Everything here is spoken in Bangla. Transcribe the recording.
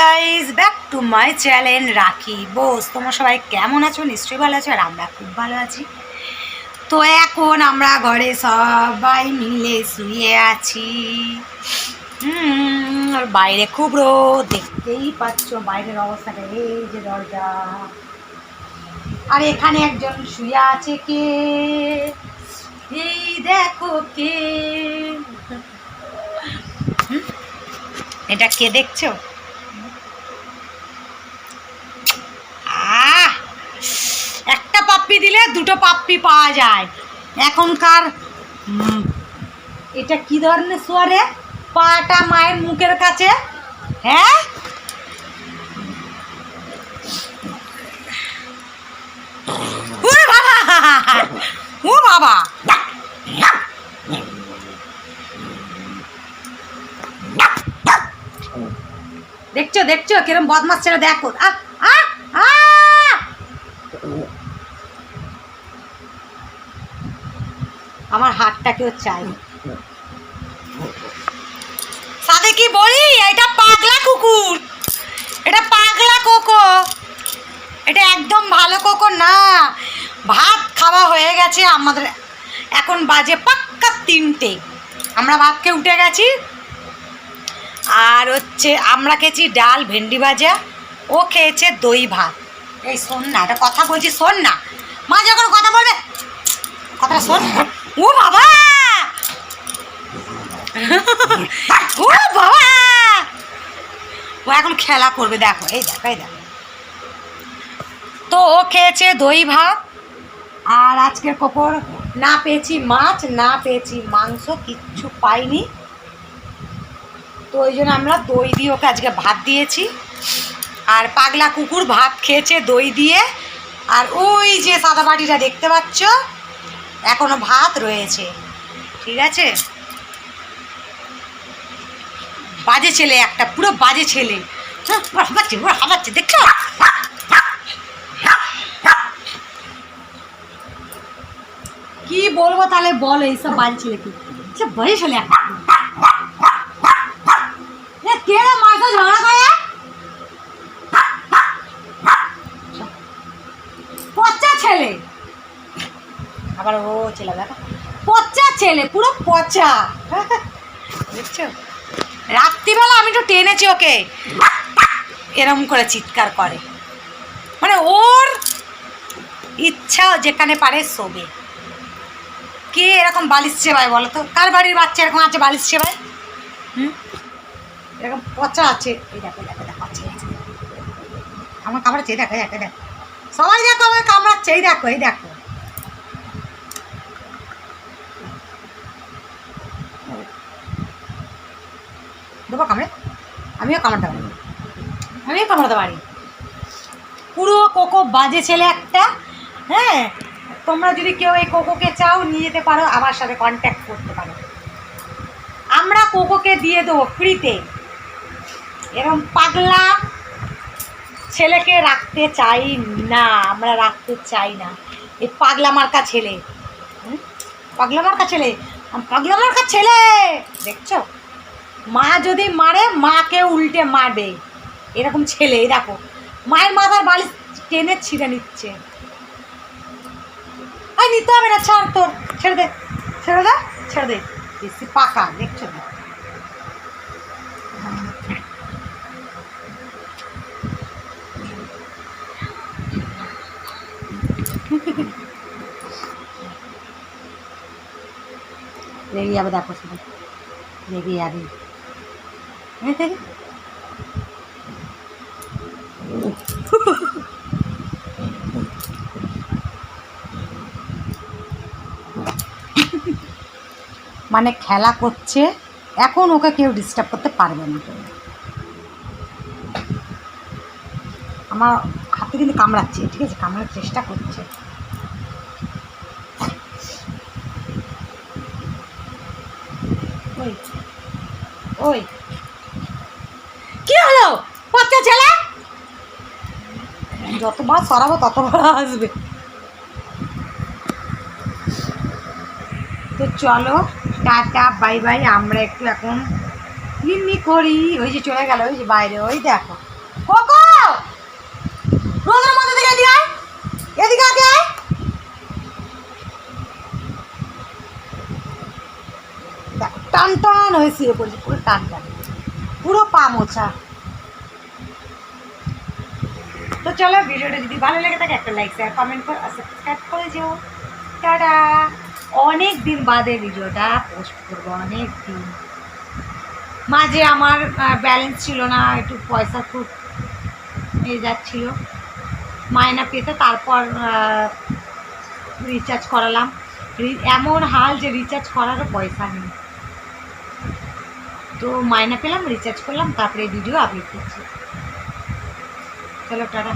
Guys back to my channel Rakhi Bose. তোমরা সবাই কেমন আছো? নিশ্চয়ই ভালো আছো, আর আমরা খুব ভালো আছি। তো এখন আমরা ঘরে সবাই মিলে শুয়ে আছি। আর বাইরে খুব রোদ, দেখতেই পাচ্ছ বাইরের অবস্থাটা এই যে দরজা। আর এখানে একজন শুয়ে আছে কে? এই দেখো কে? এটা কে দেখছ আহ একটা পাপ্পি দিলে দুটো পাপ্পি পাওয়া যায়। এখনকার এটা কি ধরনের সোয়ারে পাটা মায়ের মুখের কাছে? হ্যাঁ? ও বাবা! দেখছ দেখছ, কিরম বদমাস ছেলে, দেখো। আহ! আমার হাতটাকেও চাই। সাথে কি বলি? এটা পাগলা কুকুর। এটা পাগলা কোকো। এটা একদম ভালো কোকো না। ভাত খাওয়া হয়ে গেছে আমাদের। এখন বাজে পাক্কা তিনটে। আমরা ভাত খেয়ে উঠে গেছি। আর হচ্ছে আমরা খেয়েছি ডাল ভেন্ডি ভাজা। ও খেয়েছে দই ভাত। এই শোন না এটা কথা বলছি, শোন না। মা যখন কথা বলবে কথা শোন ও বাবা ও বাবা ও এখন খেলা করবে, দেখো, এই দেখো এই দেখো। তো ও খেয়েছে দই ভাত, আর আজকের কপর না পেয়েছি মাছ, না পেয়েছি মাংস, কিচ্ছু পাইনি। তো ওই জন্য আমরা দই দিয়ে ওকে আজকে ভাত দিয়েছি। আর পাগলা কুকুর ভাত খেয়েছে দই দিয়ে। আর ওই যে সাদা বাটিটা দেখতে পাচ্ছ, এখনও ভাত রয়েছে। ঠিক আছে? বাজে ছেলে একটা পুরো বাজে ছেলে। হ্যাঁ, হাবাচ্ছে ওরা হাবাচ্ছে দেখছ? কি বলব তাহলে বলো এইসব বাজে ছেলে কি সে বাজে ছেলে একটা। কে ঝগড়া করে? পচা ছেলে। আবার ও ছেলে দেখো। পচা ছেলে পুরো পচা। দেখছ? রাত্রিবেলা আমি একটু টেনেছি ওকে। এরম করে চিৎকার করে। মানে ওর ইচ্ছা যেখানে পারে শোবে। কে এরকম বালিশ চেবায় বলো তো? কার বাড়ির বাচ্চা এরকম আছে বালিশ চেবায় হুম? এরকম পচা আছে। এই দেখো দেখো দেখো আছে। আমার কামড়াচ্ছে দেখো দেখো দেখো। সবাই দেখো, আমার কামড়াচ্ছে, এই দেখো এই দেখো। দেবো কামড়ে? আমিও কামড়াতে পারি আমিও কামড়াতে পারি পুরো কোকো বাজে ছেলে একটা হ্যাঁ? তোমরা যদি কেউ এই কোকোকে চাও, নিয়ে যেতে পারো, আমার সাথে কন্ট্যাক্ট করতে পারো। আমরা কোকোকে দিয়ে দেবো ফ্রিতে এরকম পাগলা ছেলেকে রাখতে চাই না, আমরা রাখতে চাই না। এই পাগলা মার্কা ছেলে? পাগলা মার্কা ছেলে, পাগলা মার্কা ছেলে! দেখছ? মা যদি মারে, মাকে উল্টে মারবে। এরকম ছেলে দেখো। মায়ের মাথার বালিশ টেনে ছিঁড়ে নিচ্ছে। আই নিতে হবে না, ছাড় তোর। ছেড়ে দে ছেড়ে দে ছেড়ে দে। বেশি পাকা, দেখছ না? রেগে যাবে, দেখো শুধু। রেগে যাবে। মানে খেলা করছে, এখন ওকে কেউ ডিস্টার্ব করতে পারবে না। আমার হাতে কিন্তু কামড়াচ্ছে, ঠিক আছে? কামড়ার চেষ্টা করছে। ওই ওই। যতবার সরাবো, ততবার আসবে। তো চলো, টাটা, বাই বাই, আমরা একটু এখন লিমনি করি। ওই যে চলে গেল, ওই যে বাইরে, ওই দেখো। টান টান হয়ে পুরো টান টান। পুরো পা মোছা। চলো ভিডিওটা যদি ভালো লেগে থাকে একটা লাইক শেয়ার কমেন্ট করে আর সাবস্ক্রাইব করে যেও টাটা। অনেক দিন বাদে ভিডিওটা পোস্ট করব, অনেক দিন। মাঝে আমার ব্যালেন্স ছিল না, একটু পয়সা খুব যাচ্ছিল। মায়না পেতে তারপর রিচার্জ করালাম। এমন হাল যে রিচার্জ করারও পয়সা নেই। তো মায়না পেলাম রিচার্জ করলাম, তারপরে ভিডিও আপলোড করছি। চলো টাটা